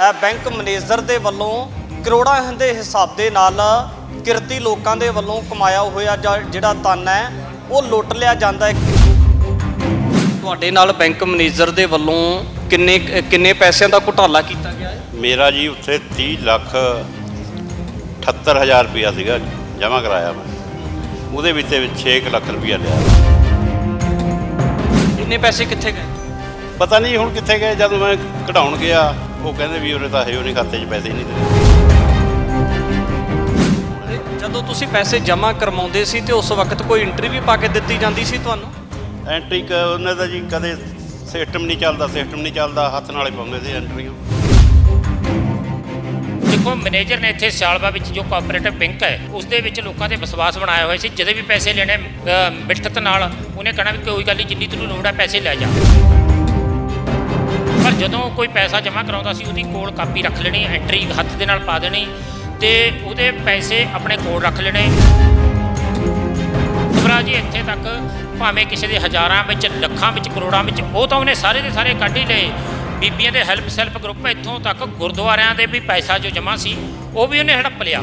Bank manager ਦੇ ਵੱਲੋਂ ਕਰੋੜਾਂ ਦੇ ਹਿਸਾਬ ਦੇ ਨਾਲ ਕਿਰਤੀ ਲੋਕਾਂ ਦੇ ਵੱਲੋਂ ਕਮਾਇਆ ਹੋਇਆ ਜਿਹੜਾ ਧਨ ਹੈ ਉਹ ਲੁੱਟ ਲਿਆ ਜਾਂਦਾ ਹੈ। ਤੁਹਾਡੇ ਨਾਲ ਬੈਂਕ ਮੈਨੇਜਰ ਦੇ ਵੱਲੋਂ ਕਿੰਨੇ ਕਿੰਨੇ ਪੈਸਿਆਂ ਦਾ ਘੁਟਾਲਾ ਕੀਤਾ ਗਿਆ ਹੈ? ਮੇਰਾ ਜੀ ਉੱਥੇ 30 ਲੱਖ 78000 ਰੁਪਇਆ ਸੀਗਾ ਜਮ੍ਹਾਂ ਕਰਾਇਆ ਮੈਂ। ਉਹਦੇ ਵਿੱਚ 6 ਲੱਖ ਰੁਪਇਆ ਲਿਆ। ਇੰਨੇ ਪੈਸੇ ਕਿੱਥੇ ਗਏ? ਪਤਾ ਨਹੀਂ ਹੁਣ ਕਿੱਥੇ ਗਏ ਜਦੋਂ ਮੈਂ ਕਢਾਉਣ ਗਿਆ। ਉਹ ਕਹਿੰਦੇ ਵੀ ਉਰੇ ਤਾਂ ਹੈ ਉਹ ਨਹੀਂ ਖਾਤੇ 'ਚ ਪੈਸੇ ਹੀ ਨਹੀਂ ਤੇ ਜਦੋਂ ਤੁਸੀਂ ਪੈਸੇ ਜਮ੍ਹਾਂ ਕਰਵਾਉਂਦੇ ਸੀ ਤੇ ਉਸ ਵਕਤ ਕੋਈ ਐਂਟਰੀ ਵੀ ਪਾ ਕੇ ਦਿੱਤੀ ਜਾਂਦੀ ਸੀ ਤੁਹਾਨੂੰ? ਐਂਟਰੀ ਕ ਉਹਨਾਂ ਦਾ ਜੀ ਕਦੇ ਸਿਸਟਮ ਨਹੀਂ ਚੱਲਦਾ ਸਿਸਟਮ ਨਹੀਂ ਚੱਲਦਾ ਹੱਥ ਨਾਲੇ ਪਾਉਂਦੇ ਸੀ ਐਂਟਰੀਆਂ ਦੇਖੋ ਮੈਨੇਜਰ ਨੇ ਇੱਥੇ ਸਿਆਲਬਾ ਵਿੱਚ ਜੋ ਕੋਆਪਰੇਟਿਵ ਬੈਂਕ ਹੈ ਉਸ ਦੇ ਵਿੱਚ ਲੋਕਾਂ ਦੇ ਵਿਸ਼ਵਾਸ ਬਣਾਇਆ ਹੋਇਆ ਸੀ ਜਦੋਂ ਵੀ ਪੈਸੇ ਲੈਣੇ ਅ, ਮਿੱਠਤ ਨਾਲ ਉਹਨੇ ਕਹਿਣਾ ਵੀ ਕੋਈ ਗੱਲ ਨਹੀਂ ਜਿੰਨੀ ਤੈਨੂੰ ਲੋੜ ਹੈ ਪੈਸੇ ਲੈ ਜਾ। ਜਦੋਂ ਕੋਈ ਪੈਸਾ ਜਮ੍ਹਾਂ ਕਰਾਉਂਦਾ ਸੀ, ਉਹਦੀ ਕੋਲ ਕਾਪੀ ਰੱਖ ਲੈਣੀ, ਐਂਟਰੀ ਹੱਥ ਦੇ ਨਾਲ ਪਾ ਦੇਣੀ ਤੇ ਉਹਦੇ ਪੈਸੇ ਆਪਣੇ ਕੋਲ ਰੱਖ ਲੈਣੇ। ਖਬਰਾਂ ਜੀ, ਇੱਥੇ ਤੱਕ ਭਾਵੇਂ ਕਿਸੇ ਦੇ ਹਜ਼ਾਰਾਂ ਵਿੱਚ, ਲੱਖਾਂ ਵਿੱਚ, ਕਰੋੜਾਂ ਵਿੱਚ, ਉਹ ਤਾਂ ਉਹਨੇ ਸਾਰੇ ਦੇ ਸਾਰੇ ਕੱਢ ਹੀ ਲਏ। ਬੀਬੀਆਂ ਦੇ ਹੈਲਪ ਸੈਲਫ ਗਰੁੱਪ ਇੱਥੋਂ ਤੱਕ ਗੁਰਦੁਆਰਿਆਂ ਦੇ ਵੀ ਪੈਸਾ ਜੋ ਜਮ੍ਹਾਂ ਸੀ, ਉਹ ਵੀ ਉਹਨੇ ਹੜੱਪ ਲਿਆ।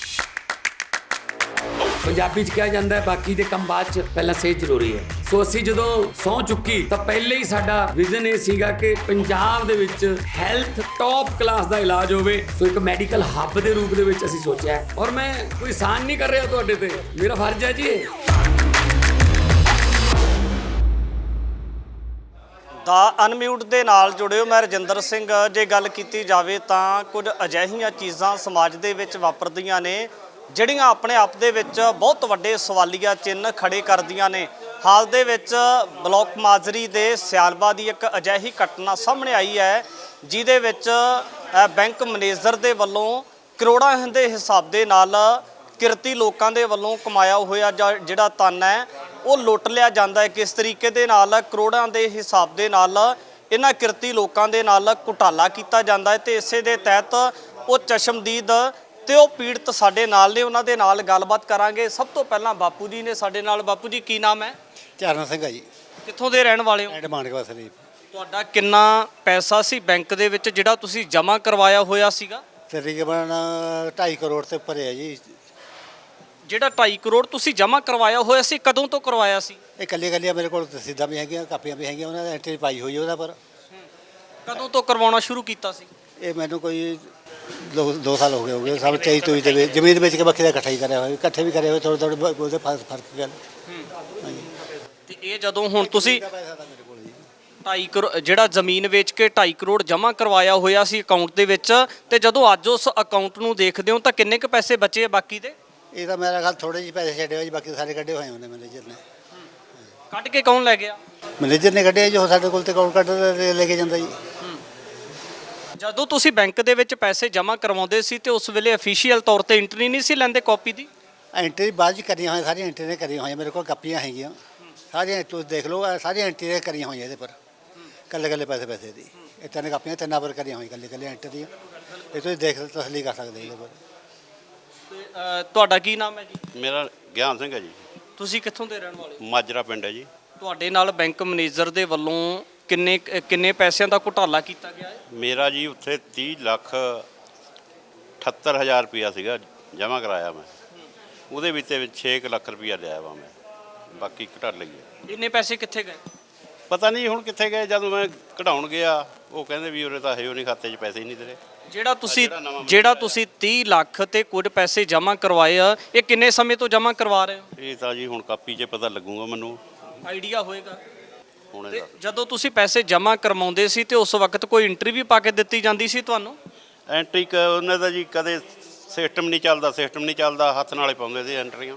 ਪੰਜਾਬੀ 'ਚ ਕਿਹਾ ਜਾਂਦਾ ਹੈ, ਬਾਕੀ ਦੇ ਕੰਮ ਬਾਅਦ 'ਚ ਪਹਿਲਾਂ ਸਿਹਤ ਜ਼ਰੂਰੀ ਹੈ। ਸੋ ਅਸੀਂ ਜਦੋਂ ਸਹੁੰ ਚੁੱਕੀ, ਤਾਂ ਪਹਿਲੇ ਹੀ ਸਾਡਾ ਵਿਜ਼ਨ ਇਹ ਸੀਗਾ ਕਿ ਪੰਜਾਬ ਦੇ ਵਿੱਚ ਹੈਲਥ ਟੌਪ ਕਲਾਸ ਦਾ ਇਲਾਜ ਹੋਵੇ। ਸੋ ਇੱਕ ਮੈਡੀਕਲ ਹੱਬ ਦੇ ਰੂਪ ਦੇ ਵਿੱਚ ਅਸੀਂ ਸੋਚਿਆ ਔਰ ਮੈਂ ਕੋਈ ਸਾਨ ਨਹੀਂ ਕਰ ਰਿਹਾ ਤੁਹਾਡੇ ਤੇ। ਮੇਰਾ ਫਰਜ਼ ਹੈ ਜੀ ਇਹ। ਦਾ ਅਨਮਿਊਟ ਦੇ ਨਾਲ ਜੁੜਿਓ। ਮੈਂ ਰਜਿੰਦਰ ਸਿੰਘ, ਜੇ ਗੱਲ ਕੀਤੀ ਜਾਵੇ ਤਾਂ ਕੁਝ ਅਜਿਹੀਆਂ ਚੀਜ਼ਾਂ ਸਮਾਜ ਦੇ ਵਿੱਚ ਵਾਪਰਦੀਆਂ ਨੇ ਜਿਹੜੀਆਂ ਆਪਣੇ ਆਪ ਦੇ ਵਿੱਚ ਬਹੁਤ ਵੱਡੇ ਸਵਾਲੀਆ ਚਿੰਨ੍ਹ ਖੜੇ ਕਰਦੀਆਂ ਨੇ। ਹਾਲ ਦੇ ਵਿੱਚ ਬਲਾਕ ਮਾਜਰੀ ਦੇ ਸਿਆਲਬਾ ਦੀ ਇੱਕ ਅਜਿਹੀ ਘਟਨਾ ਸਾਹਮਣੇ ਆਈ ਹੈ, ਜਿਹਦੇ ਵਿੱਚ ਬੈਂਕ ਮੈਨੇਜਰ ਦੇ ਵੱਲੋਂ ਕਰੋੜਾਂ ਦੇ ਹਿਸਾਬ ਦੇ ਨਾਲ ਕਿਰਤੀ ਲੋਕਾਂ ਦੇ ਵੱਲੋਂ ਕਮਾਇਆ ਹੋਇਆ ਜਾਂ, ਜਿਹੜਾ ਧਨ ਹੈ, ਉਹ ਲੁੱਟ ਲਿਆ ਜਾਂਦਾ ਹੈ। ਕਿਸ ਤਰੀਕੇ ਦੇ ਨਾਲ ਕਰੋੜਾਂ ਦੇ ਹਿਸਾਬ ਦੇ ਨਾਲ ਇਹਨਾਂ ਕਿਰਤੀ ਲੋਕਾਂ ਦੇ ਨਾਲ ਘੁਟਾਲਾ ਕੀਤਾ ਜਾਂਦਾ ਹੈ ਤੇ ਇਸੇ ਦੇ ਤਹਿਤ ਉਹ ਚਸ਼ਮਦੀਦ ਤੇ ਉਹ ਪੀੜਤ ਸਾਡੇ ਨਾਲ ਨੇ ਉਹਨਾਂ ਦੇ ਨਾਲ ਗੱਲਬਾਤ ਕਰਾਂਗੇ। ਸਭ ਤੋਂ ਪਹਿਲਾਂ ਬਾਪੂ ਜੀ ਨੇ ਸਾਡੇ ਨਾਲ। ਬਾਪੂ ਜੀ ਕੀ ਨਾਮ ਹੈ? ਚਰਨ ਸਿੰਘ ਆ ਜੀ। ਕਿੱਥੋਂ ਦੇ ਰਹਿਣ ਵਾਲੇ ਹੋ? ਐਂਡ ਮਾਨਕ ਵਾਸਰੀ ਤੁਹਾਡਾ ਕਿੰਨਾ ਪੈਸਾ ਸੀ ਬੈਂਕ ਦੇ ਵਿੱਚ ਜਿਹੜਾ ਤੁਸੀਂ ਜਮ੍ਹਾਂ ਕਰਵਾਇਆ ਹੋਇਆ ਸੀਗਾ? ਤਕਰੀਬਨ 2.5 ਕਰੋੜ ਤੇ ਉੱਪਰ ਹੈ ਜੀ। ਜਿਹੜਾ 2.5 ਕਰੋੜ ਤੁਸੀਂ ਜਮ੍ਹਾਂ ਕਰਵਾਇਆ ਹੋਇਆ ਸੀ ਕਦੋਂ ਤੋਂ ਕਰਵਾਇਆ ਸੀ? ਇਹ ਕੱਲੀ ਕੱਲੀਆਂ ਮੇਰੇ ਕੋਲ ਰਸੀਦਾਂ ਵੀ ਹੈਗੀਆਂ ਕਾਪੀਆਂ ਵੀ ਹੈਗੀਆਂ ਉਹਨਾਂ ਨੇ ਐਂਟਰੀ ਪਾਈ ਹੋਈ ਉਹਦਾ ਪਰ। ਕਦੋਂ ਤੋਂ ਕਰਵਾਉਣਾ ਸ਼ੁਰੂ ਕੀਤਾ ਸੀ? ਇਹ ਮੈਨੂੰ ਕੋਈ 2 ਸਾਲ ਹੋ ਗਏ ਹੋ ਗਏ। ਸਭ ਚਾਹੀ ਤੋਈ ਦੇ ਵਿੱਚ ਜ਼ਮੀਨ ਵੇਚ ਕੇ ਬਾਕੀ ਦਾ ਇਕੱਠਾ ਹੀ ਕਰਿਆ ਹੋਇਆ ਇਕੱਠੇ ਵੀ ਕਰੇ ਹੋਏ ਥੋੜੇ ਥੋੜੇ ਉਹਦੇ ਫ਼ਰਕ ਫ਼ਰਕ ਗੱਲ ਤੇ ਇਹ ਜਦੋਂ ਹੁਣ ਤੁਸੀਂ ਇਹਦਾ ਪੈਸਾ ਤਾਂ ਮੇਰੇ ਕੋਲ ਜੀ 2.5 ਕਰੋੜ ਜਿਹੜਾ ਜ਼ਮੀਨ ਵੇਚ ਕੇ 2.5 ਕਰੋੜ ਜਮ੍ਹਾਂ ਕਰਵਾਇਆ ਹੋਇਆ ਸੀ ਅਕਾਊਂਟ ਦੇ ਵਿੱਚ ਤੇ ਜਦੋਂ ਅੱਜ ਉਸ ਅਕਾਊਂਟ ਨੂੰ ਦੇਖਦੇ ਹੋ ਤਾਂ ਕਿੰਨੇ ਕੁ ਪੈਸੇ ਬਚੇ ਆ ਬਾਕੀ ਦੇ? ਇਹ ਤਾਂ ਮੇਰਾ ਖਿਆਲ ਥੋੜੇ ਜਿਹੇ ਪੈਸੇ ਛੱਡੇ ਹੋਏ ਜੀ ਬਾਕੀ ਸਾਰੇ ਕੱਢੇ ਹੋਏ ਉਹਨੇ ਮੈਨੇਜਰ ਨੇ। ਕੱਢ ਕੇ ਕੌਣ ਲੈ ਗਿਆ? ਮੈਨੇਜਰ ਨੇ ਕੱਢੇ ਜੋ ਸਾਡੇ ਕੋਲ ਤੇ ਅਕਾਊਂਟ ਕੱਢ ਲੈ ਕੇ ਜਾਂਦਾ ਜੀ। ਜਦੋਂ ਤੁਸੀਂ ਬੈਂਕ ਦੇ ਵਿੱਚ ਪੈਸੇ ਜਮ੍ਹਾਂ ਕਰਵਾਉਂਦੇ ਸੀ ਤੇ ਉਸ ਵੇਲੇ ਅਫੀਸ਼ੀਅਲ ਤੌਰ ਤੇ ਐਂਟਰੀ ਨਹੀਂ ਸੀ ਲੈਂਦੇ ਕਾਪੀ ਦੀ? ਐਂਟਰੀ ਬਾਅਦ ਚ ਕਰੀਆਂ ਹੋਈਆਂ ਸਾਰੀਆਂ ਐਂਟਰੀ ਨੇ ਕਰੀਆਂ ਹੋਈਆਂ ਮੇਰੇ ਕੋਲ ਕਾਪੀਆਂ ਹੈਗੀਆਂ। ਸਾਰੀਆਂ ਤੁਸੀਂ ਦੇਖ ਲਓ ਆਹ ਸਾਰੀਆਂ ਐਂਟਰੀ ਨੇ ਕਰੀਆਂ ਹੋਈਆਂ ਇਹਦੇ ਪਰ। ਕੱਲੇ ਕੱਲੇ ਪੈਸੇ ਪੈਸੇ ਦੀ। ਇਹ ਤਿੰਨ ਕਾਪੀਆਂ ਤਿੰਨਾਂ ਪਰ ਕਰੀਆਂ ਹੋਈਆਂ ਕੱਲੇ ਕੱਲੇ ਐਂਟਰੀ ਦੀਆਂ। ਇਹ ਤੁਸੀਂ ਦੇਖ ਤਸਲੀ ਕਰ ਸਕਦੇ ਹੋ ਇਹਦੇ ਪਰ। ਤੇ, ਤੁਹਾਡਾ ਕੀ ਨਾਮ ਹੈ ਜੀ? ਮੇਰਾ ਗਿਆਨ ਸਿੰਘ ਹੈ ਜੀ। ਤੁਸੀਂ ਕਿੱਥੋਂ ਦੇ ਰਹਿਣ ਵਾਲੇ ਹੋ? ਮਾਜਰਾ ਪਿੰਡ ਹੈ ਜੀ। ਤੁਹਾਡੇ ਨਾਲ ਬੈਂਕ ਮੈਨੇਜਰ ਦੇ ਵੱਲੋਂ ਕਿੰਨੇ ਕਿੰਨੇ ਪੈਸਿਆਂ ਦਾ ਘੁਟਾਲਾ ਕੀਤਾ ਗਿਆ ਹੈ? ਮੇਰਾ ਜੀ ਉੱਥੇ 30 ਲੱਖ 78000 ਰੁਪਇਆ ਸੀਗਾ ਜਮ੍ਹਾਂ ਕਰਾਇਆ ਮੈਂ। ਉਹਦੇ ਵਿੱਚ 6 ਲੱਖ ਰੁਪਇਆ ਲਿਆ ਵਾ ਮੈਂ। ਬਾਕੀ ਘਟਾ ਲਈ ਹੈ ਇੰਨੇ ਪੈਸੇ ਕਿੱਥੇ ਗਏ? ਪਤਾ ਨਹੀਂ ਹੁਣ ਕਿੱਥੇ ਗਏ ਜਦੋਂ ਮੈਂ ਕਢਾਉਣ ਗਿਆ ਉਹ ਕਹਿੰਦੇ ਵੀ ਉਰੇ ਤਾਂ ਹੈ ਉਹ ਨਹੀਂ ਖਾਤੇ 'ਚ ਪੈਸੇ ਹੀ ਨਹੀਂ ਤੇਰੇ ਜਿਹੜਾ ਤੁਸੀਂ ਜਿਹੜਾ ਨਵਾਂ ਜਿਹੜਾ ਤੁਸੀਂ 30 ਲੱਖ ਤੇ ਕੁਝ ਪੈਸੇ ਜਮ੍ਹਾਂ ਕਰਵਾਏ ਆ ਇਹ ਕਿੰਨੇ ਸਮੇਂ ਤੋਂ ਜਮ੍ਹਾਂ ਕਰਵਾ ਰਹੇ ਹੋ? ਇਹ ਤਾਂ ਜੀ ਹੁਣ ਕਾਪੀ 'ਚ ਪਤਾ ਲੱਗੂਗਾ ਮੈਨੂੰ। ਆਈਡੀਆ ਹੋਏਗਾ। ਹੁਣ ਇਹਦਾ ਜਦੋਂ ਤੁਸੀਂ ਪੈਸੇ ਜਮ੍ਹਾਂ ਕਰਵਾਉਂਦੇ ਸੀ ਤੇ ਉਸ ਵਕਤ ਕੋਈ ਇੰਟਰੀ ਵੀ ਪਾ ਕੇ ਦਿੱਤੀ ਜਾਂਦੀ ਸੀ ਤੁਹਾਨੂੰ? ਐਂਟਰੀ ਕ ਉਹਨਾਂ ਦਾ ਜੀ ਕਦੇ ਸਿਸਟਮ ਨਹੀਂ ਚੱਲਦਾ ਸਿਸਟਮ ਨਹੀਂ ਚੱਲਦਾ ਹੱਥ ਨਾਲੇ ਪਾਉਂਦੇ ਸੀ ਐਂਟਰੀਆਂ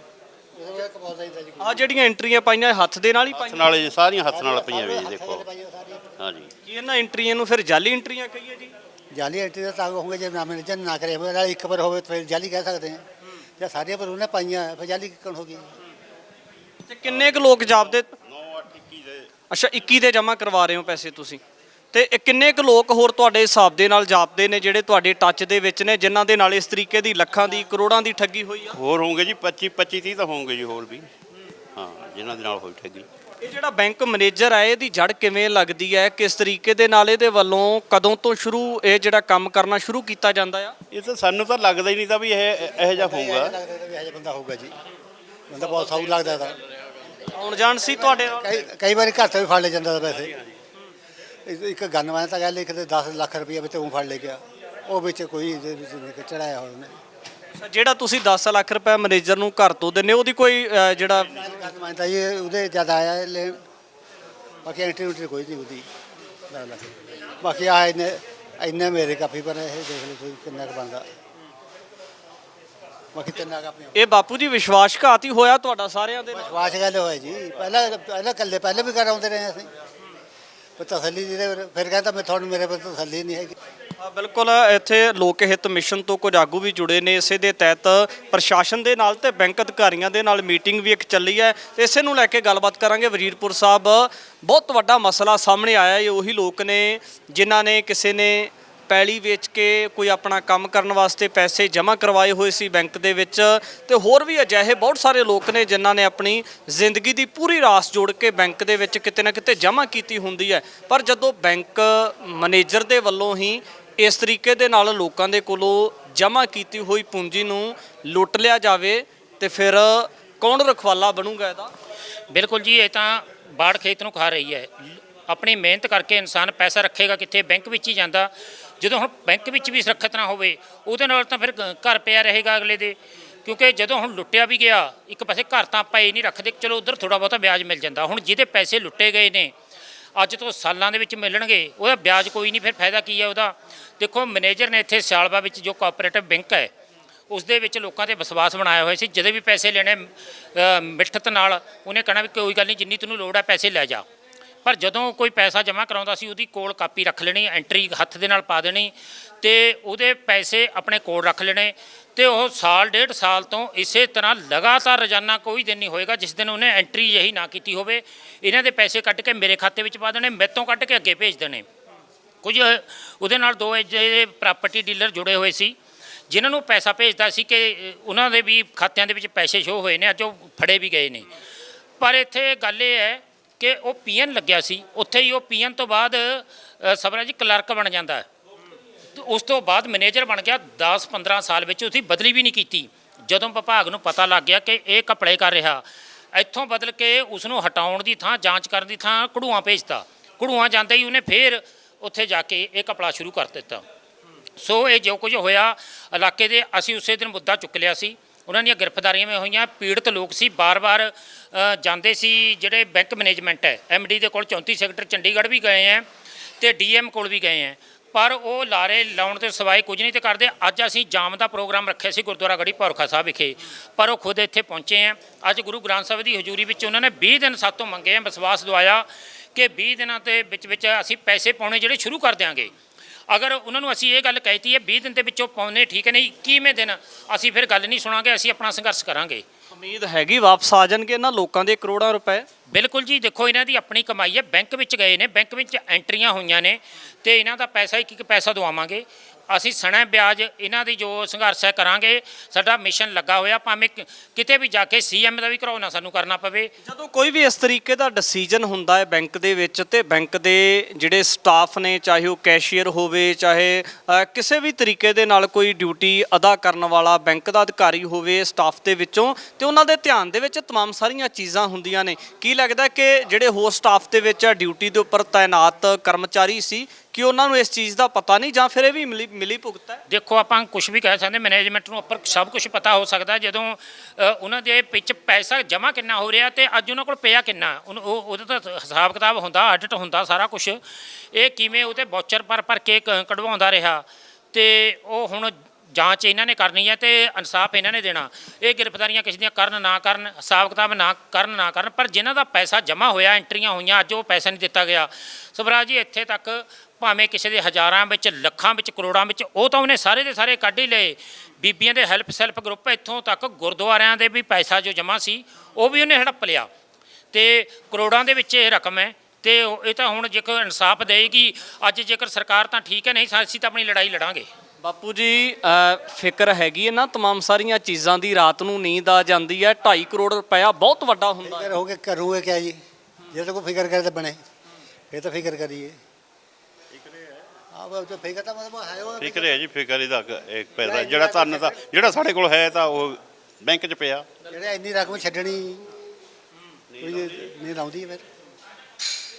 ਆ ਜਿਹੜੀਆਂ ਐਂਟਰੀਆਂ ਪਾਈਆਂ ਇਹ ਹੱਥ ਦੇ ਨਾਲ ਹੀ ਹੱਥ ਪਾਈਆਂ? ਨਾਲੇ ਜੀ ਸਾਰੀਆਂ ਹੱਥ ਨਾਲ ਪਈਆਂ ਵੀ ਜੀ ਦੇਖੋ। ਹਾਂਜੀ। ਕੀ ਇਹਨਾਂ ਐਂਟਰੀਆਂ ਨੂੰ ਫਿਰ ਜਾਲੀ ਐਂਟਰੀਆਂ ਕਹੀਏ ਜੀ? ਜਾਲੀ ਐਂਟਰੀ ਦਾ ਤਾਂ ਹੋਊਗਾ ਜੇ ਨਾ ਮੈਨੇਜਰ ਨਾ ਕਰੇ ਹੋਵੇ ਨਾਲ ਇੱਕ ਵਾਰ ਹੋਵੇ ਤਾਂ ਫਿਰ ਜਾਲੀ ਕਹਿ ਸਕਦੇ ਹਾਂ। ਜੇ ਸਾਰੀਆਂ ਪਰ ਉਹਨੇ ਪਾਈਆਂ ਫਿਰ ਜਾਲੀ ਕਿੱਕਣ ਹੋ ਗਈ? ਤੇ ਕਿੰਨੇ ਕੁ ਲੋਕ ਜਾਪਦੇ? 9 8 21 ਦੇ ਅੱਛਾ 21 ਦੇ ਜਮ੍ਹਾਂ ਕਰਵਾ ਰਹੇ ਹੋ ਪੈਸੇ ਤੁਸੀਂ। ਤੇ ਇਹ ਕਿੰਨੇ ਕੁ ਲੋਕ ਹੋਰ ਤੁਹਾਡੇ ਹਿਸਾਬ ਦੇ ਨਾਲ ਜਾਪਦੇ ਨੇ ਜਿਹੜੇ ਤੁਹਾਡੇ ਟੱਚ ਦੇ ਵਿੱਚ ਨੇ ਜਿਨ੍ਹਾਂ ਦੇ ਨਾਲ ਇਸ ਤਰੀਕੇ ਦੀ ਲੱਖਾਂ ਦੀ ਕਰੋੜਾਂ ਦੀ ਠੱਗੀ ਹੋਈ ਆ? ਹੋਰ ਹੋਣਗੇ ਜੀ 25 25 30 ਤਾਂ ਹੋਣਗੇ ਜੀ ਹੋਰ ਵੀ। ਹਾਂ ਜਿਨ੍ਹਾਂ ਦੇ ਨਾਲ ਹੋਈ ਠੱਗੀ। ਇਹ ਜਿਹੜਾ ਬੈਂਕ ਮੈਨੇਜਰ ਹੈ ਇਹਦੀ ਜੜ ਕਿਵੇਂ ਲੱਗਦੀ ਹੈ? ਕਿਸ ਤਰੀਕੇ ਦੇ ਨਾਲ ਇਹਦੇ ਵੱਲੋਂ ਕਦੋਂ ਤੋਂ ਸ਼ੁਰੂ ਇਹ ਜਿਹੜਾ ਕੰਮ ਕਰਨਾ ਸ਼ੁਰੂ ਕੀਤਾ ਜਾਂਦਾ ਆ? ਇਹ ਤਾਂ ਸਾਨੂੰ ਤਾਂ ਲੱਗਦਾ ਹੀ ਨਹੀਂ ਤਾਂ ਵੀ ਇਹ ਇਹੋ ਜਿਹਾ ਹੋਊਗਾ। ਲੱਗਦਾ ਵੀ ਇਹੋ ਜਿਹਾ ਬੰਦਾ ਹੋਊਗਾ ਜੀ। ਬੰਦਾ ਬਹੁਤ ਸਾਊ ਲੱਗਦਾ ਤਾਂ ਆਉਣ ਜਾਣ ਸੀ ਤੁਹਾਡੇ ਨਾਲ? ਕਈ ਕਈ ਵਾਰੀ ਘਰ ਤੋਂ ਵੀ ਫੜ ਲੈ ਜਾਂਦਾ ਪੈਸੇ ਇੱਕ- ਇੱਕ ਗਨ ਵਾਲਾ ਤਾਂ ਗੱਲ ਇੱਕ ਤੇ 10 ਲੱਖ ਰੁਪਏ ਵਿੱਚ ਉਹ ਫੜ ਲੈ ਗਿਆ। ਉਹ ਵਿੱਚ ਕੋਈ ਇਹਦੇ ਵਿੱਚ ਚੜਾਇਆ ਹੋਇਆ ਉਹਨੇ। ਅੱਛਾ, ਜਿਹੜਾ ਤੁਸੀਂ 10 ਲੱਖ ਰੁਪਏ ਮੈਨੇਜਰ ਨੂੰ ਘਰ ਤੋਂ ਦਿੰਦੇ ਹੋ, ਉਹਦੀ ਕੋਈ ਜਿਹੜਾ ਗਨ ਵਾਲਾ ਤਾਂ ਇਹ ਉਹਦੇ ਜ਼ਿਆਦਾ ਆਇਆ ਲੈ ਬਾਕੀ ਐਂਟਰੀ ਉਂਟਰੀ ਕੋਈ ਨਹੀਂ ਉਹਦੀ ਬਾਕੀ ਆ ਇਹਨੇ ਇੰਨੇ ਮੇਰੇ ਕਾਪੀ ਪਰ ਇਹ ਦੇਖ ਲਓ ਤੁਸੀਂ ਕਿੰਨਾ ਕੁ ਬਣਦਾ। ਬਾਕੀ ਤਿੰਨਾਂ ਕਾਪੀਆਂ ਇਹ ਬਾਪੂ ਜੀ ਵਿਸ਼ਵਾਸਘਾਤ ਹੀ ਹੋਇਆ ਤੁਹਾਡਾ ਸਾਰਿਆਂ ਦੇ ਨਾਲ? ਵਿਸ਼ਵਾਸ ਗੱਲ ਹੋਇਆ ਜੀ। ਪਹਿਲਾਂ ਪਹਿਲਾਂ ਕੱਲੇ ਪਹਿਲੇ ਵੀ ਕਰਾਉਂਦੇ ਰਹੇ ਅਸੀਂ। ਪਰ ਤਸੱਲੀ ਜਿਹਦੇ ਫਿਰ ਕਹਿੰਦਾ ਮੈਂ ਤੁਹਾਨੂੰ ਮੇਰੇ ਪਰ ਤਸੱਲੀ ਨਹੀਂ ਹੈਗੀ। ਹਾਂ, ਬਿਲਕੁਲ ਇੱਥੇ ਲੋਕ ਹਿੱਤ ਮਿਸ਼ਨ ਤੋਂ ਕੁਝ ਆਗੂ ਵੀ ਜੁੜੇ ਨੇ। ਇਸੇ ਦੇ ਤਹਿਤ ਪ੍ਰਸ਼ਾਸਨ ਦੇ ਨਾਲ ਤੇ ਬੈਂਕ ਅਧਿਕਾਰੀਆਂ ਦੇ ਨਾਲ ਮੀਟਿੰਗ ਵੀ ਇੱਕ ਚੱਲੀ ਹੈ। ਤੇ ਇਸੇ ਨੂੰ ਲੈ ਕੇ ਗੱਲਬਾਤ ਕਰਾਂਗੇ ਵਜ਼ੀਰਪੁਰ ਸਾਹਿਬ। ਬਹੁਤ ਵੱਡਾ ਮਸਲਾ ਸਾਹਮਣੇ ਆਇਆ ਇਹ ਉਹੀ ਲੋਕ ਨੇ ਜਿਨ੍ਹਾਂ ਨੇ ਕਿਸੇ ਨੇ ਪੈਲੀ ਵੇਚ ਕੇ ਕੋਈ ਆਪਣਾ ਕੰਮ ਕਰਨ ਵਾਸਤੇ ਪੈਸੇ ਜਮ੍ਹਾਂ ਕਰਵਾਏ ਹੋਏ ਸੀ ਬੈਂਕ ਦੇ ਵਿੱਚ, ਤੇ ਹੋਰ ਵੀ ਅਜਿਹੇ ਬਹੁਤ ਸਾਰੇ ਲੋਕ ਨੇ ਜਿਨ੍ਹਾਂ ਨੇ ਆਪਣੀ ਜ਼ਿੰਦਗੀ ਦੀ ਪੂਰੀ ਰਾਸ ਜੋੜ ਕੇ ਬੈਂਕ ਦੇ ਵਿੱਚ ਕਿਤੇ ਨਾ ਕਿਤੇ ਜਮ੍ਹਾਂ ਕੀਤੀ ਹੁੰਦੀ ਹੈ। ਪਰ ਜਦੋਂ ਬੈਂਕ ਮੈਨੇਜਰ ਦੇ ਵੱਲੋਂ ਹੀ ਇਸ ਤਰੀਕੇ ਦੇ ਨਾਲ ਲੋਕਾਂ ਦੇ ਕੋਲੋਂ ਜਮ੍ਹਾਂ ਕੀਤੀ ਹੋਈ ਪੂੰਜੀ ਨੂੰ ਲੁੱਟ ਲਿਆ ਜਾਵੇ, ਤੇ ਫਿਰ ਕੌਣ ਰਖਵਾਲਾ ਬਣੂਗਾ ਇਹਦਾ? ਬਿਲਕੁਲ ਜੀ, ਇਹ ਤਾਂ ਬਾੜ ਖੇਤ ਨੂੰ ਖਾ ਰਹੀ ਹੈ। ਆਪਣੀ ਮਿਹਨਤ ਕਰਕੇ ਇਨਸਾਨ ਪੈਸਾ ਰੱਖੇਗਾ ਕਿੱਥੇ, ਬੈਂਕ ਵਿੱਚ ਹੀ ਜਾਂਦਾ। ਜਦੋਂ ਹੁਣ ਬੈਂਕ ਵਿੱਚ ਵੀ ਸੁਰੱਖਿਅਤ ਨਾ ਹੋਵੇ, ਉਹਦੇ ਨਾਲ ਤਾਂ ਫਿਰ ਗ- ਘਰ ਪਿਆ ਰਹੇਗਾ ਅਗਲੇ ਦੇ। ਕਿਉਂਕਿ ਜਦੋਂ ਹੁਣ ਲੁੱਟਿਆ ਵੀ ਗਿਆ, ਇੱਕ ਪਾਸੇ ਘਰ ਤਾਂ ਆਪਾਂ ਇਹ ਨਹੀਂ ਰੱਖਦੇ ਚਲੋ ਉਧਰ ਥੋੜਾ ਬਹੁਤਾ ਵਿਆਜ ਮਿਲ ਜਾਂਦਾ। ਹੁਣ ਜਿਹਦੇ ਪੈਸੇ ਲੁੱਟੇ ਗਏ ਨੇ, ਅੱਜ ਤੋਂ ਸਾਲਾਂ ਦੇ ਵਿੱਚ ਮਿਲਣਗੇ, ਉਹਦਾ ਵਿਆਜ ਕੋਈ ਨਹੀਂ, ਫਿਰ ਫਾਇਦਾ ਕੀ ਹੈ ਉਹਦਾ? ਦੇਖੋ, ਮੈਨੇਜਰ ਨੇ ਇੱਥੇ ਸਿਆਲਵਾ ਵਿੱਚ ਜੋ ਕੋਆਪਰੇਟਿਵ ਬੈਂਕ ਹੈ, ਉਸ ਦੇ ਵਿੱਚ ਲੋਕਾਂ ਤੇ ਵਿਸ਼ਵਾਸ ਬਣਾਇਆ ਹੋਇਆ ਸੀ, ਜਦੋਂ ਵੀ ਪੈਸੇ ਲੈਣੇ ਮਿੱਠਤ ਨਾਲ ਉਹਨੇ ਕਹਿਣਾ ਵੀ ਕੋਈ ਗੱਲ ਨਹੀਂ, ਜਿੰਨੀ ਤੈਨੂੰ ਲੋੜ ਹੈ ਪੈਸੇ ਲੈ ਜਾ। ਪਰ ਜਦੋਂ ਕੋਈ ਪੈਸਾ ਜਮ੍ਹਾਂ ਕਰਾਉਂਦਾ ਸੀ, ਉਹਦੀ ਕੋਲ ਕਾਪੀ ਰੱਖ ਲੈਣੀ, ਐਂਟਰੀ ਹੱਥ ਦੇ ਨਾਲ ਪਾ ਦੇਣੀ ਤੇ ਉਹਦੇ ਪੈਸੇ ਆਪਣੇ ਕੋਲ ਰੱਖ ਲੈਣੇ ਤੇ ਉਹ ਸਾਲ, ਡੇਢ ਸਾਲ ਤੋਂ ਇਸੇ ਤਰ੍ਹਾਂ ਲਗਾਤਾਰ ਰੋਜ਼ਾਨਾ ਕੋਈ ਦਿਨ ਨਹੀਂ ਹੋਏਗਾ ਜਿਸ ਦਿਨ ਉਹਨੇ ਐਂਟਰੀ ਯਹੀ ਨਾ ਕੀਤੀ ਹੋਵੇ। ਇਹਨਾਂ ਦੇ ਪੈਸੇ ਕੱਢ ਕੇ ਮੇਰੇ ਖਾਤੇ ਵਿੱਚ ਪਾ ਦੇਣੇ ਮੇਤੋਂ ਕੱਢ ਕੇ ਅੱਗੇ ਭੇਜ ਦੇਣੇ। ਕੁਝ ਉਹਦੇ ਨਾਲ ਦੋ ਜਿਹੜੇ ਪ੍ਰਾਪਰਟੀ ਡੀਲਰ ਜੁੜੇ ਹੋਏ ਸੀ, ਜਿਨ੍ਹਾਂ ਨੂੰ ਪੈਸਾ ਭੇਜਦਾ ਸੀ ਕਿ ਉਹਨਾਂ ਦੇ ਵੀ ਖਾਤਿਆਂ ਦੇ ਵਿੱਚ ਪੈਸੇ ਸ਼ੋ ਹੋਏ ਨੇ, ਅੱਜ ਉਹ ਫੜੇ ਵੀ ਗਏ ਨੇ। ਪਰ ਇੱਥੇ ਗੱਲ ਇਹ ਹੈ ਕਿ ਉਹ ਪੀਐਨ ਲੱਗਿਆ ਸੀ ਉੱਥੇ ਹੀ ਉਹ ਪੀਐਨ ਤੋਂ ਬਾਅਦ ਅ, ਸਬਰਾ ਜੀ ਕਲਰਕ ਬਣ ਜਾਂਦਾ। ਹੈ ਉਸ ਤੋਂ ਬਾਅਦ ਮੈਨੇਜਰ ਬਣ ਗਿਆ 10-15 ਸਾਲ ਵਿੱਚ ਉਸਦੀ ਬਦਲੀ ਵੀ ਨਹੀਂ ਕੀਤੀ। ਜਦੋਂ ਵਿਭਾਗ ਨੂੰ ਪਤਾ ਲੱਗ ਗਿਆ ਕਿ ਇਹ ਕਪੜੇ ਕਰ ਰਿਹਾ ਇੱਥੋਂ ਬਦਲ ਕੇ ਉਸ ਨੂੰ ਹਟਾਉਣ ਦੀ ਥਾਂ ਜਾਂਚ ਕਰਨ ਦੀ ਥਾਂ ਕਢੂਆਂ ਭੇਜਤਾ। ਕਢੂਆਂ ਜਾਂਦੇ ਹੀ ਉਹਨੇ ਫੇਰ ਉੱਥੇ ਜਾ ਕੇ ਇਹ ਕਪੜਾ ਸ਼ੁਰੂ ਕਰ ਦਿੱਤਾ। ਸੋ ਇਹ ਜੋ ਕੁਝ ਹੋਇਆ ਇਲਾਕੇ ਦੇ ਅਸੀਂ ਉਸੇ ਦਿਨ ਮੁੱਦਾ ਚੁੱਕ ਲਿਆ ਸੀ। ਉਹਨਾਂ ਦੀਆਂ ਗ੍ਰਿਫਤਾਰੀਆਂ ਵੀ ਹੋਈਆਂ, ਪੀੜਤ ਲੋਕ ਸੀ, ਬਾਰ-ਬਾਰ ਜਾਂਦੇ ਸੀ, ਜਿਹੜੇ ਬੈਂਕ ਮੈਨੇਜਮੈਂਟ ਹੈ ਐਮਡੀ ਦੇ ਕੋਲ 34 ਸੈਕਟਰ, ਚੰਡੀਗੜ੍ਹ ਵੀ ਗਏ ਹੈ ਤੇ ਡੀਐਮ ਕੋਲ ਵੀ ਗਏ ਹੈ ਪਰ ਉਹ ਲਾਰੇ ਲਾਉਣ ਤੋਂ ਸਿਵਾਏ ਕੁਝ ਨਹੀਂ ਤੇ ਕਰਦੇ। ਅੱਜ ਅਸੀਂ ਜਾਮ ਦਾ ਪ੍ਰੋਗਰਾਮ ਰੱਖਿਆ ਸੀ ਗੁਰਦੁਆਰਾ ਗੜੀ ਭੌਰਖਾ ਸਾਹਿਬ ਵਿਖੇ। ਪਰ ਉਹ ਖੁਦ ਇੱਥੇ ਪਹੁੰਚੇ ਹੈ ਅੱਜ ਗੁਰੂ ਗ੍ਰੰਥ ਸਾਹਿਬ ਦੀ ਹਜ਼ੂਰੀ ਵਿੱਚ ਉਹਨਾਂ ਨੇ 20 ਦਿਨ ਸਾਤੋਂ ਮੰਗੇ ਹੈ ਵਿਸ਼ਵਾਸ ਦਵਾਇਆ ਕਿ 20 ਦਿਨਾਂ ਦੇ ਵਿੱਚ ਵਿੱਚ ਅਸੀਂ ਪੈਸੇ ਪਾਉਣੇ ਜਿਹੜੇ ਸ਼ੁਰੂ ਕਰ ਦਿਆਂਗੇ। ਅਗਰ ਉਹਨਾਂ ਨੂੰ ਅਸੀਂ ਇਹ ਗੱਲ ਕਹਿਤੀ ਹੈ 20 ਦਿਨ ਦੇ ਵਿੱਚੋਂ ਪਾਉਣੇ ਠੀਕ ਹੈ ਨਹੀਂ? 21ਵੇਂ ਦਿਨ? ਅਸੀਂ ਫਿਰ ਗੱਲ ਨਹੀਂ ਸੁਣਾਂਗੇ ਅਸੀਂ ਆਪਣਾ ਸੰਘਰਸ਼ ਕਰਾਂਗੇ। ਉਮੀਦ ਹੈਗੀ ਵਾਪਸ ਆ ਜਾਣਗੇ ਨਾ ਲੋਕਾਂ ਦੇ ਕਰੋੜਾਂ ਰੁਪਏ? ਬਿਲਕੁਲ ਜੀ ਦੇਖੋ ਇਹਨਾਂ ਦੀ ਆਪਣੀ ਕਮਾਈ ਹੈ। ਬੈਂਕ ਵਿੱਚ ਗਏ ਨੇ ਬੈਂਕ ਵਿੱਚ ਐਂਟਰੀਆਂ ਹੋਈਆਂ ਨੇ ਤੇ ਇਹਨਾਂ ਦਾ ਪੈਸਾ ਇੱਕ ਇੱਕ ਪੈਸਾ ਦਵਾਵਾਂਗੇ। ਅਸੀਂ ਸਣਾ ਵਿਆਜ ਇਹਨਾਂ ਦੀ ਜੋ ਸੰਘਰਸ਼ ਹੈ ਕਰਾਂਗੇ ਸਾਡਾ ਮਿਸ਼ਨ ਲੱਗਾ ਹੋਇਆ ਭਾਵੇਂ ਕਿ- ਕਿਤੇ ਵੀ ਜਾ ਕੇ ਸੀਐਮ ਦਾ ਵੀ ਘਰਾਉਣਾ ਸਾਨੂੰ ਕਰਨਾ ਪਵੇ ਜਦੋਂ ਕੋਈ ਵੀ ਇਸ ਤਰੀਕੇ ਦਾ ਡਿਸੀਜਨ ਹੁੰਦਾ ਹੈ ਬੈਂਕ ਦੇ ਵਿੱਚ ਤੇ ਬੈਂਕ ਦੇ ਜਿਹੜੇ ਸਟਾਫ ਨੇ ਚਾਹੇ ਉਹ ਕੈਸ਼ੀਅਰ ਹੋਵੇ ਚਾਹੇ ਅ, ਕਿਸੇ ਵੀ ਤਰੀਕੇ ਦੇ ਨਾਲ ਕੋਈ ਡਿਊਟੀ ਅਦਾ ਕਰਨ ਵਾਲਾ ਬੈਂਕ ਦਾ ਅਧਿਕਾਰੀ ਹੋਵੇ ਸਟਾਫ ਦੇ ਵਿੱਚੋਂ ਤੇ ਉਹਨਾਂ ਦੇ ਧਿਆਨ ਦੇ ਵਿੱਚ तमाम ਸਾਰੀਆਂ ਚੀਜ਼ਾਂ ਹੁੰਦੀਆਂ ਨੇ ਕੀ ਲੱਗਦਾ ਕਿ ਜਿਹੜੇ ਹੋਰ ਸਟਾਫ ਦੇ ਵਿੱਚ ਡਿਊਟੀ ਦੇ ਉੱਪਰ ਤਾਇਨਾਤ ਕਰਮਚਾਰੀ ਸੀ ਕਿ ਉਹਨਾਂ ਨੂੰ ਇਸ ਚੀਜ਼ ਦਾ ਪਤਾ ਨਹੀਂ ਜਾਂ ਫਿਰ ਇਹ ਵੀ ਮਿਲੀ ਮਿਲੀ ਭੁਗਤ ਹੈ? ਦੇਖੋ ਆਪਾਂ ਕੁਝ ਵੀ ਕਹਿ ਸਕਦੇ ਮੈਨੇਜਮੈਂਟ ਨੂੰ ਉੱਪਰ ਸਭ ਕੁਝ ਪਤਾ ਹੋ ਸਕਦਾ ਜਦੋਂ ਅ, ਉਹਨਾਂ ਦੇ ਵਿੱਚ ਪੈਸਾ ਜਮ੍ਹਾਂ ਕਿੰਨਾ ਹੋ ਰਿਹਾ ਤੇ ਅੱਜ ਉਹਨਾਂ ਕੋਲ ਪਿਆ ਕਿੰਨਾ? ਉਹਨੂੰ- ਉਹ ਉਹਦਾ ਤਾਂ ਹਿਸਾਬ ਕਿਤਾਬ ਹੁੰਦਾ ਆਡਿਟ ਹੁੰਦਾ ਸਾਰਾ ਕੁਝ ਇਹ ਕਿਵੇਂ ਉਹਦੇ ਵਾਚਰ ਪਰ ਪਰ ਕੇ ਕ- ਕਢਵਾਉਂਦਾ ਰਿਹਾ? ਤੇ ਉਹ ਹੁਣ ਜਾਂਚ ਇਹਨਾਂ ਨੇ ਕਰਨੀ ਹੈ ਤੇ ਇਨਸਾਫ ਇਹਨਾਂ ਨੇ ਦੇਣਾ। ਇਹ ਗ੍ਰਿਫਤਾਰੀਆਂ ਕਿਸੇ ਦੀਆਂ ਕਰਨ ਨਾ ਕਰਨ ਹਿਸਾਬ ਕਿਤਾਬ ਨਾ ਕਰਨ ਨਾ ਕਰਨ ਪਰ ਜਿਨ੍ਹਾਂ ਦਾ ਪੈਸਾ ਜਮ੍ਹਾਂ ਹੋਇਆ ਐਂਟਰੀਆਂ ਹੋਈਆਂ ਅੱਜ ਉਹ ਪੈਸਾ ਨਹੀਂ ਦਿੱਤਾ ਗਿਆ। ਸਵਰਾਜ ਜੀ ਇੱਥੇ ਤੱਕ ਭਾਵੇਂ ਕਿਸੇ ਦੇ ਹਜ਼ਾਰਾਂ ਵਿੱਚ ਲੱਖਾਂ ਵਿੱਚ ਕਰੋੜਾਂ ਵਿੱਚ ਉਹ ਤਾਂ ਉਹਨੇ ਸਾਰੇ ਦੇ ਸਾਰੇ ਕੱਢ ਹੀ ਲਏ ਬੀਬੀਆਂ ਦੇ ਹੈਲਪ ਸੈਲਫ ਗਰੁੱਪ ਇੱਥੋਂ ਤੱਕ ਗੁਰਦੁਆਰਿਆਂ ਦੇ ਵੀ ਪੈਸਾ ਜੋ ਜਮ੍ਹਾਂ ਸੀ ਉਹ ਵੀ ਉਹਨੇ ਹੜੱਪ ਲਿਆ ਤੇ ਕਰੋੜਾਂ ਦੇ ਵਿੱਚ ਇਹ ਰਕਮ ਹੈ ਤੇ ਉਹ- ਇਹ ਤਾਂ ਹੁਣ ਜੇਕਰ ਇਨਸਾਫ ਦੇਏਗੀ ਅੱਜ ਜੇਕਰ ਸਰਕਾਰ ਤਾਂ ਠੀਕ ਹੈ ਨਹੀਂ ਤਾਂ ਅਸੀਂ ਤਾਂ ਆਪਣੀ ਲੜਾਈ ਲੜਾਂਗੇ ਬਾਪੂ ਜੀ ਅ, ਫਿਕਰ ਹੈਗੀ ਹੈ ਨਾ तमाम ਸਾਰੀਆਂ ਚੀਜ਼ਾਂ ਦੀ ਰਾਤ ਨੂੰ ਨੀਂਦ ਆ ਜਾਂਦੀ ਹੈ 2.5 ਕਰੋੜ ਰੁਪਇਆ ਬਹੁਤ ਵੱਡਾ ਹੁੰਦਾ ਹੈ ਫਿਕਰ ਹੋ ਕੇ ਕਰੂਗੇ ਕਿਆ ਜੀ ਜੇ ਤਾਂ ਕੋਈ ਫਿਕਰ ਕਰੇ ਤਾਂ ਬਣੇ ਫਿਰ ਤਾਂ ਫਿਕਰ ਕਰੀਏ ਆਹ ਤਾਂ ਫਿਕਰ ਤਾਂ ਮਤਲਬ ਹੈ ਉਹ ਫਿਕਰ ਹੈ ਜੀ ਫਿਕਰ ਇਹਦਾ ਕ- ਇੱਕ ਪੈਸਾ ਜਿਹੜਾ ਤੁਹਾਨੂੰ ਤਾਂ ਜਿਹੜਾ ਸਾਡੇ ਕੋਲ ਹੈ ਤਾਂ ਉਹ ਬੈਂਕ 'ਚ ਪਿਆ ਜਿਹੜੇ ਇੰਨੀ ਰਕਮ ਛੱਡਣੀ ਕੋਈ ਨਹੀਂ ਲਾਉਂਦੀ ਫਿਰ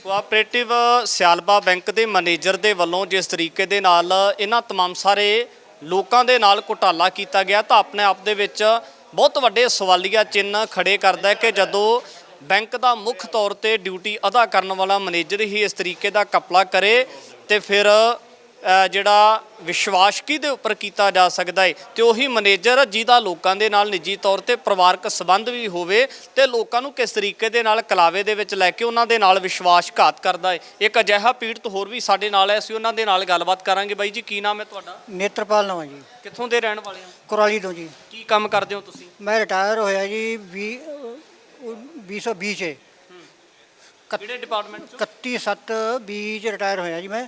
ਕੋਆਪਰੇਟਿਵ ਸਿਆਲਬਾ ਬੈਂਕ ਦੇ ਮੈਨੇਜਰ ਦੇ ਵੱਲੋਂ ਜਿਸ ਤਰੀਕੇ ਦੇ ਨਾਲ ਇਹਨਾਂ तमाम ਸਾਰੇ ਲੋਕਾਂ ਦੇ ਨਾਲ ਘੁਟਾਲਾ ਕੀਤਾ ਗਿਆ ਤਾਂ ਆਪਣੇ ਆਪ ਦੇ ਵਿੱਚ ਬਹੁਤ ਵੱਡੇ ਸਵਾਲੀਆ ਚਿੰਨ੍ਹ ਖੜੇ ਕਰਦਾ ਹੈ ਕਿ ਜਦੋਂ ਬੈਂਕ ਦਾ ਮੁੱਖ ਤੌਰ ਤੇ ਡਿਊਟੀ ਅਦਾ ਕਰਨ ਵਾਲਾ ਮੈਨੇਜਰ ਹੀ ਇਸ ਤਰੀਕੇ ਦਾ ਕਪਲਾ ਕਰੇ ਤੇ ਫਿਰ ਅ, ਜਿਹੜਾ ਵਿਸ਼ਵਾਸ ਕਿਹਦੇ ਉੱਪਰ ਕੀਤਾ ਜਾ ਸਕਦਾ ਹੈ ਤੇ ਉਹੀ ਮੈਨੇਜਰ ਜਿਹਦਾ ਲੋਕਾਂ ਦੇ ਨਾਲ ਨਿੱਜੀ ਤੌਰ ਤੇ ਪਰਿਵਾਰਕ ਸੰਬੰਧ ਵੀ ਹੋਵੇ ਤੇ ਲੋਕਾਂ ਨੂੰ ਕਿਸ ਤਰੀਕੇ ਦੇ ਨਾਲ ਕਲਾਵੇ ਦੇ ਵਿੱਚ ਲੈ ਕੇ ਉਹਨਾਂ ਦੇ ਨਾਲ ਵਿਸ਼ਵਾਸਘਾਤ ਕਰਦਾ ਹੈ ਇੱਕ ਅਜਿਹਾ ਪੀੜਤ ਹੋਰ ਵੀ ਸਾਡੇ ਨਾਲ ਹੈ ਅਸੀਂ ਉਹਨਾਂ ਦੇ ਨਾਲ ਗੱਲਬਾਤ ਕਰਾਂਗੇ ਬਾਈ ਜੀ ਕੀ ਨਾਮ ਹੈ ਤੁਹਾਡਾ? ਨੇਤਰਪਾਲ ਨਾਮ ਹੈ ਜੀ। ਕਿੱਥੋਂ ਦੇ ਰਹਿਣ ਵਾਲੇ ਹੋ? ਕੁਰਾਲੀ ਤੋਂ ਜੀ। ਕੀ ਕੰਮ ਕਰਦੇ ਹੋ ਤੁਸੀਂ? ਮੈਂ ਰਿਟਾਇਰ ਹੋਇਆ ਜੀ 20 2020 ਚ। ਕਿਹੜੇ ਡਿਪਾਰਟਮੈਂਟ ਚੋਂ? 31 7 20 ਚ ਰਿਟਾਇਰ ਹੋਇਆ ਜੀ ਮੈਂ।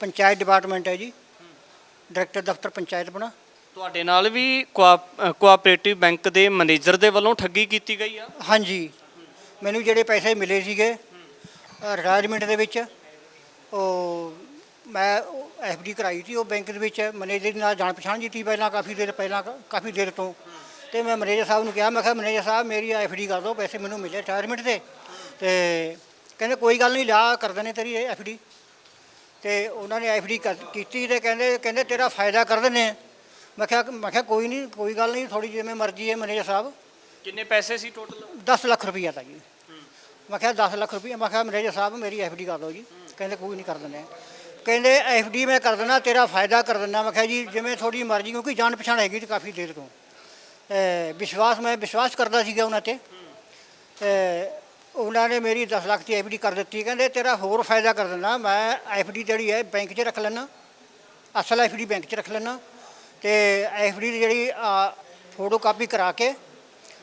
ਪੰਚਾਇਤ ਡਿਪਾਰਟਮੈਂਟ ਹੈ ਜੀ। ਡਾਇਰੈਕਟਰ ਦਫ਼ਤਰ ਪੰਚਾਇਤ ਬਣਾ ਤੁਹਾਡੇ ਨਾਲ ਵੀ ਕੋਆ- ਕੋਆਪਰੇਟਿਵ ਬੈਂਕ ਦੇ ਮੈਨੇਜਰ ਦੇ ਵੱਲੋਂ ਠੱਗੀ ਕੀਤੀ ਗਈ ਆ? ਹਾਂਜੀ। ਮੈਨੂੰ ਜਿਹੜੇ ਪੈਸੇ ਮਿਲੇ ਸੀਗੇ ਰਿਟਾਇਰਮੈਂਟ ਦੇ ਵਿੱਚ ਉਹ ਮੈਂ ਐਫਡੀ ਕਰਾਈ ਸੀ ਉਹ ਬੈਂਕ ਦੇ ਵਿੱਚ। ਮੈਨੇਜਰ ਨਾਲ ਜਾਣ ਪਛਾਣ ਕੀਤੀ ਪਹਿਲਾਂ ਕਾਫੀ ਦੇਰ ਪਹਿਲਾਂ ਕਾਫੀ ਦੇਰ ਤੋਂ। ਤੇ ਮੈਂ ਮੈਨੇਜਰ ਸਾਹਿਬ ਨੂੰ ਕਿਹਾ ਮੈਂ ਕਿਹਾ ਮੈਨੇਜਰ ਸਾਹਿਬ ਮੇਰੀ ਐਫਡੀ ਕਰ ਦਿਓ ਪੈਸੇ ਮੈਨੂੰ ਮਿਲੇ ਰਿਟਾਇਰਮੈਂਟ ਦੇ। ਤੇ ਕਹਿੰਦੇ ਕੋਈ ਗੱਲ ਨਹੀਂ ਲਿਆ ਕਰ ਦਿੰਦੇ ਤੇਰੀ ਐਫਡੀ ਤੇ ਉਹਨਾਂ ਨੇ ਐਫਡੀ ਕੀਤੀ ਤੇ ਕਹਿੰਦੇ ਕਹਿੰਦੇ ਤੇਰਾ ਫਾਇਦਾ ਕਰ ਦਿੰਦੇ ਆ। ਮੈਂ ਕਿਹਾ ਮੈਂ ਕਿਹਾ ਕੋਈ ਨਹੀਂ ਕੋਈ ਗੱਲ ਨਹੀਂ ਥੋੜੀ ਜਿਵੇਂ ਮਰਜ਼ੀ ਹੈ ਮੈਨੇਜਰ ਸਾਹਿਬ। ਕਿੰਨੇ ਪੈਸੇ ਸੀ ਟੋਟਲ 10 ਲੱਖ ਰੁਪਈਆ ਤਾਂ ਜੀ। ਮੈਂ ਕਿਹਾ 10 ਲੱਖ ਰੁਪਈਆ ਮੈਂ ਕਿਹਾ ਮੈਨੇਜਰ ਸਾਹਿਬ ਮੇਰੀ ਐਫਡੀ ਕਰ ਦਿਓ ਜੀ। ਕਹਿੰਦੇ ਕੋਈ ਨਹੀਂ ਕਰ ਦਿੰਦੇ ਕਹਿੰਦੇ ਐਫਡੀ ਮੈਂ ਕਰ ਦਿੰਦਾ ਤੇਰਾ ਫਾਇਦਾ ਕਰ ਦਿੰਦਾ। ਮੈਂ ਕਿਹਾ ਜੀ ਜਿਵੇਂ ਤੁਹਾਡੀ ਮਰਜ਼ੀ ਕਿਉਂਕਿ ਜਾਣ ਪਛਾਣ ਹੈਗੀ ਤੇ ਕਾਫੀ ਦੇਰ ਤੋਂ। ਵਿਸ਼ਵਾਸ ਮੈਂ ਵਿਸ਼ਵਾਸ ਕਰਦਾ ਸੀਗਾ ਉਹਨਾਂ ਤੇ। ਉਹਨਾਂ ਨੇ ਮੇਰੀ 10 ਲੱਖ ਦੀ ਐਫਡੀ ਕਰ ਦਿੱਤੀ, ਕਹਿੰਦੇ ਤੇਰਾ ਹੋਰ ਫਾਇਦਾ ਕਰ ਦਿੰਦਾ, ਮੈਂ ਐਫਡੀ ਜਿਹੜੀ ਹੈ ਬੈਂਕ 'ਚ ਰੱਖ ਲੈਣਾ ਅਸਲ ਐਫਡੀ ਬੈਂਕ 'ਚ ਰੱਖ ਲੈਣਾ ਤੇ ਐਫਡੀ ਦੀ ਜਿਹੜੀ ਫੋਟੋ ਕਾਪੀ ਕਰਾ ਕੇ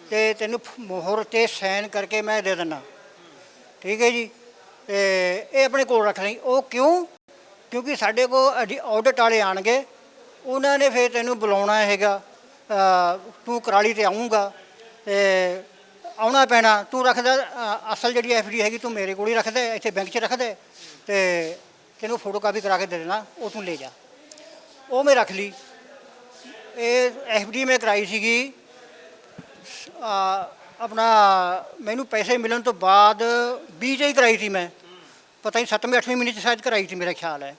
ਤੇ ਤੈਨੂੰ ਮੋਹਰ ਤੇ ਸਾਈਨ ਕਰਕੇ ਮੈਂ ਦੇ ਦਿੰਦਾ। ਠੀਕ ਹੈ ਜੀ? ਤੇ ਇਹ ਆਪਣੇ ਕੋਲ ਰੱਖ ਲਈ। ਉਹ ਕਿਉਂ? ਕਿਉਂਕਿ ਸਾਡੇ ਕੋਲ ਆਡਿਟ ਵਾਲੇ ਆਣਗੇ ਉਹਨਾਂ ਨੇ ਫਿਰ ਤੈਨੂੰ ਬੁਲਾਉਣਾ ਹੈਗਾ ਤੂੰ ਕਰਾਲੀ ਤੇ ਆਉਂਗਾ ਤੇ ਆਉਣਾ ਪੈਣਾ ਤੂੰ ਰੱਖਦਾ ਅ, ਅਸਲ ਜਿਹੜੀ ਐਫਡੀ ਹੈਗੀ ਤੂੰ ਮੇਰੇ ਕੋਲ ਹੀ ਰੱਖ ਦੇ ਇੱਥੇ ਬੈਂਕ 'ਚ ਰੱਖ ਦੇ ਤੇ ਤੈਨੂੰ ਫੋਟੋ ਕਾਪੀ ਕਰਾ ਕੇ ਦੇ ਦੇਣਾ ਉਹ ਤੂੰ ਲੈ ਜਾ। ਉਹ ਮੈਂ ਰੱਖ ਲਈ। ਇਹ ਐਫਡੀ ਮੈਂ ਕਰਾਈ ਸੀਗੀ ਆ, ਆਪਣਾ ਮੈਨੂੰ ਪੈਸੇ ਮਿਲਣ ਤੋਂ ਬਾਅਦ ਬੀਜ ਹੀ ਕਰਾਈ ਸੀ ਮੈਂ। ਪਤਾ ਨਹੀਂ 7ਵੇਂ 8ਵੇਂ ਮਹੀਨੇ ਚ ਸ਼ਾਇਦ ਕਰਾਈ ਸੀ ਮੇਰਾ ਖਿਆਲ ਹੈ।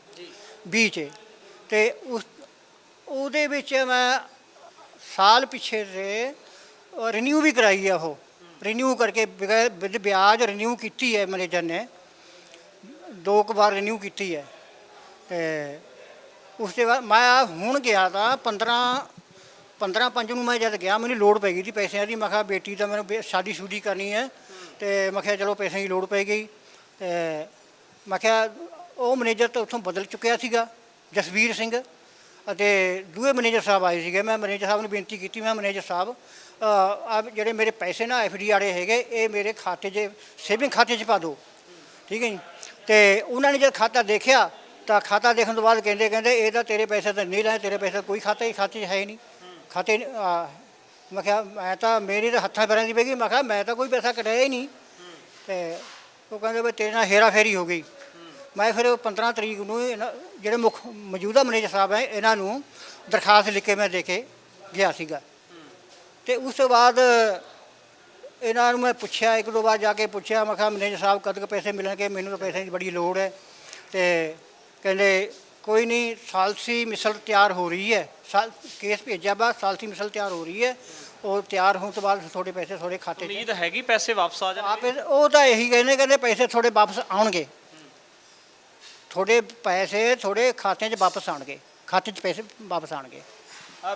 ਬੀਜ ਤੇ ਉਸ ਉਹਦੇ ਵਿੱਚ ਮੈਂ ਸਾਲ ਪਿੱਛੇ ਦੇ ਰਿਨਿਊ ਵੀ ਕਰਾਈ ਹੈ ਉਹ। ਰੀਨਿਊ ਕਰਕੇ ਬਗੈਰ ਵਿਦ ਵਿਆਜ ਰੀਨਿਊ ਕੀਤੀ ਹੈ ਮੈਨੇਜਰ ਨੇ। ਦੋ ਕੁ ਵਾਰ ਰੀਨਿਊ ਕੀਤੀ ਹੈ। ਤੇ ਉਸ ਦੇ ਬਾਅਦ ਮੈਂ ਹੁਣ ਗਿਆ ਤਾਂ 15 15 ਪੰਜ ਨੂੰ ਮੈਂ ਜਦ ਗਿਆ ਮੈਨੂੰ ਲੋੜ ਪੈ ਗਈ ਸੀ ਪੈਸਿਆਂ ਦੀ। ਮੈਂ ਕਿਹਾ ਬੇਟੀ ਦਾ ਮੈਨੂੰ ਬੇ- ਸ਼ਾਦੀ ਸ਼ੁਦੀ ਕਰਨੀ ਹੈ। ਤੇ ਮੈਂ ਕਿਹਾ ਚਲੋ ਪੈਸਿਆਂ ਦੀ ਲੋੜ ਪੈ ਗਈ। ਤੇ ਮੈਂ ਕਿਹਾ ਉਹ ਮੈਨੇਜਰ ਤਾਂ ਉੱਥੋਂ ਬਦਲ ਚੁੱਕਿਆ ਸੀਗਾ। ਜਸਵੀਰ ਸਿੰਘ। ਅਤੇ ਦੂਏ ਮੈਨੇਜਰ ਸਾਹਿਬ ਆਏ ਸੀਗੇ। ਮੈਂ ਮੈਨੇਜਰ ਸਾਹਿਬ ਨੂੰ ਬੇਨਤੀ ਕੀਤੀ ਮੈਂ ਮੈਨੇਜਰ ਸਾਹਿਬ ਆ ਜਿਹੜੇ ਮੇਰੇ ਪੈਸੇ ਨਾ ਐਫਡੀ ਵਾਲੇ ਹੈਗੇ ਇਹ ਮੇਰੇ ਖਾਤੇ 'ਚ ਸੇਵਿੰਗ ਖਾਤੇ 'ਚ ਪਾ ਦਿਓ। ਠੀਕ ਹੈ ਜੀ? ਤੇ ਉਹਨਾਂ ਨੇ ਜਦ ਖਾਤਾ ਦੇਖਿਆ ਤਾਂ ਖਾਤਾ ਦੇਖਣ ਤੋਂ ਬਾਅਦ ਕਹਿੰਦੇ ਕਹਿੰਦੇ ਇਹ ਤਾਂ ਤੇਰੇ ਪੈਸੇ ਤਾਂ ਨਹੀਂ ਰਹੇ ਤੇਰੇ ਪੈਸੇ ਕੋਈ ਖਾਤਾ ਹੀ ਖਾਤੇ 'ਚ ਹੈ ਹੀ ਨਹੀਂ। ਖਾਤੇ ਆ, ਮੈਂ ਕਿਹਾ ਮੈਂ ਤਾਂ ਮੇਰੀ ਤਾਂ ਹੱਥਾਂ ਪੈਰਾਂ ਦੀ ਪੈ ਗਈ। ਮੈਂ ਕਿਹਾ ਮੈਂ ਤਾਂ ਕੋਈ ਪੈਸਾ ਕਢਾਇਆ ਹੀ ਨਹੀਂ। ਤੇ ਉਹ ਕਹਿੰਦੇ ਵੀ ਤੇਰੇ ਨਾਲ ਹੇਰਾ ਫੇਰੀ ਹੋ ਗਈ। ਮੈਂ ਫਿਰ 15 ਤਰੀਕ ਨੂੰ ਇਹਨਾਂ- ਜਿਹੜੇ ਮੁੱਖ ਮੌਜੂਦਾ ਮੈਨੇਜਰ ਸਾਹਿਬ ਹੈ ਇਹਨਾਂ ਨੂੰ ਦਰਖਾਸਤ ਲਿਖ ਕੇ ਮੈਂ ਦੇ ਕੇ ਗਿਆ ਸੀਗਾ। ਤੇ ਉਸ ਤੋਂ ਬਾਅਦ ਇਹਨਾਂ ਨੂੰ ਮੈਂ ਪੁੱਛਿਆ ਇੱਕ ਦੋ ਵਾਰ ਜਾ ਕੇ ਪੁੱਛਿਆ ਮੈਂ ਕਿਹਾ ਮੈਨੇਜਰ ਸਾਹਿਬ ਕਦ ਕੁ ਪੈਸੇ ਮਿਲਣਗੇ? ਮੈਨੂੰ ਤਾਂ ਪੈਸੇ ਦੀ ਬੜੀ ਲੋੜ ਹੈ। ਤੇ ਕਹਿੰਦੇ ਕੋਈ ਨਹੀਂ ਸਾਲਸੀ ਮਿਸਲ ਤਿਆਰ ਹੋ ਰਹੀ ਹੈ। ਸਾਲ ਕੇਸ ਭੇਜਿਆ ਬਾਅਦ ਸਾਲਸੀ ਮਿਸਲ ਤਿਆਰ ਹੋ ਰਹੀ ਹੈ। ਉਹ ਤਿਆਰ ਹੋਣ ਤੋਂ ਬਾਅਦ ਤੁਹਾਡੇ ਪੈਸੇ ਤੁਹਾਡੇ ਖਾਤੇ 'ਚ ਉਮੀਦ ਹੈਗੀ ਪੈਸੇ ਵਾਪਸ ਆ ਜਾਣਗੇ? ਆਪੇ ਉਹ ਤਾਂ ਇਹੀ ਕਹਿੰਦੇ ਕਹਿੰਦੇ ਪੈਸੇ ਤੁਹਾਡੇ ਵਾਪਸ ਆਉਣਗੇ। ਤੁਹਾਡੇ ਪੈਸੇ ਤੁਹਾਡੇ ਖਾਤੇ 'ਚ ਵਾਪਸ ਆਉਣਗੇ ਖਾਤੇ 'ਚ ਪੈਸੇ ਵਾਪਸ ਆਉਣਗੇ।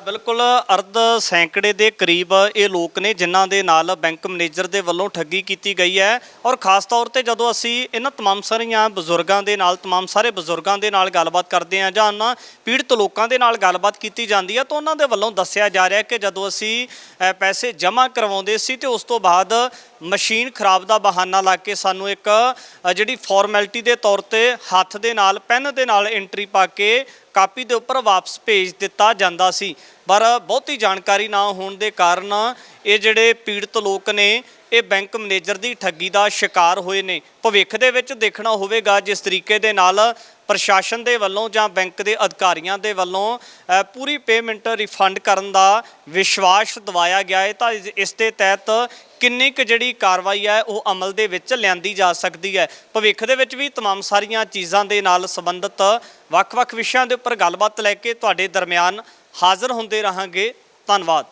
ਬਿਲਕੁਲ ਅਰਧ ਸੈਂਕੜੇ ਦੇ ਕਰੀਬ ਇਹ ਲੋਕ ਨੇ ਜਿਨ੍ਹਾਂ ਦੇ ਨਾਲ ਬੈਂਕ ਮੈਨੇਜਰ ਦੇ ਵੱਲੋਂ ਠੱਗੀ ਕੀਤੀ ਗਈ ਹੈ ਔਰ ਖਾਸ ਤੌਰ ਤੇ ਜਦੋਂ ਅਸੀਂ ਇਹਨਾਂ तमाम ਸਾਰੀਆਂ ਬਜ਼ੁਰਗਾਂ ਦੇ ਨਾਲ तमाम ਸਾਰੇ ਬਜ਼ੁਰਗਾਂ ਦੇ ਨਾਲ ਗੱਲਬਾਤ ਕਰਦੇ ਹਾਂ ਜਾਂ ਉਹਨਾਂ ਪੀੜਤ ਲੋਕਾਂ ਦੇ ਨਾਲ ਗੱਲਬਾਤ ਕੀਤੀ ਜਾਂਦੀ ਹੈ ਤਾਂ ਉਹਨਾਂ ਦੇ ਵੱਲੋਂ ਦੱਸਿਆ ਜਾ ਰਿਹਾ ਕਿ ਜਦੋਂ ਅਸੀਂ ਅ, ਪੈਸੇ ਜਮ੍ਹਾਂ ਕਰਵਾਉਂਦੇ ਸੀ ਤੇ ਉਸ ਤੋਂ ਬਾਅਦ ਮਸ਼ੀਨ ਖਰਾਬ ਦਾ ਬਹਾਨਾ ਲਾ ਕੇ ਸਾਨੂੰ ਇੱਕ ਅ, ਜਿਹੜੀ ਫਾਰਮੈਲਿਟੀ ਦੇ ਤੌਰ ਤੇ ਹੱਥ ਦੇ ਨਾਲ ਪੈਨ ਦੇ ਨਾਲ ਐਂਟਰੀ ਪਾ ਕੇ ਕਾਪੀ ਦੇ ਉੱਪਰ ਵਾਪਸ ਭੇਜ ਦਿੱਤਾ ਜਾਂਦਾ ਸੀ। ਪਰ ਬਹੁਤੀ ਜਾਣਕਾਰੀ ਨਾ ਹੋਣ ਦੇ ਕਾਰਨ ਇਹ ਜਿਹੜੇ ਪੀੜਤ ਲੋਕ ਨੇ, ਇਹ ਬੈਂਕ ਮੈਨੇਜਰ ਦੀ ਠੱਗੀ ਦਾ ਸ਼ਿਕਾਰ ਹੋਏ ਨੇ। ਭਵਿੱਖ ਦੇ ਵਿੱਚ ਦੇਖਣਾ ਹੋਵੇਗਾ ਜਿਸ ਤਰੀਕੇ ਦੇ ਨਾਲ ਪ੍ਰਸ਼ਾਸਨ ਦੇ ਵੱਲੋਂ ਜਾਂ ਬੈਂਕ ਦੇ ਅਧਿਕਾਰੀਆਂ ਦੇ ਵੱਲੋਂ ਪੂਰੀ ਪੇਮੈਂਟ ਰਿਫੰਡ ਕਰਨ ਦਾ ਵਿਸ਼ਵਾਸ ਦਿਵਾਇਆ ਗਿਆ ਹੈ। ਤਾਂ ਇਸ ਦੇ ਤਹਿਤ ਕਿੰਨੀ ਕੁ ਜਿਹੜੀ ਕਾਰਵਾਈ ਹੈ ਉਹ ਅਮਲ ਦੇ ਵਿੱਚ ਲਿਆਂਦੀ ਜਾ ਸਕਦੀ ਹੈ ਭਵਿੱਖ ਦੇ ਵਿੱਚ ਵੀ तमाम ਸਾਰੀਆਂ ਚੀਜ਼ਾਂ ਦੇ ਨਾਲ ਸੰਬੰਧਿਤ ਵੱਖ-ਵੱਖ ਵਿਸ਼ਿਆਂ ਦੇ ਉੱਪਰ ਗੱਲਬਾਤ ਲੈ ਕੇ ਤੁਹਾਡੇ ਦਰਮਿਆਨ ਹਾਜ਼ਰ ਹੁੰਦੇ ਰਹਾਂਗੇ ਧੰਨਵਾਦ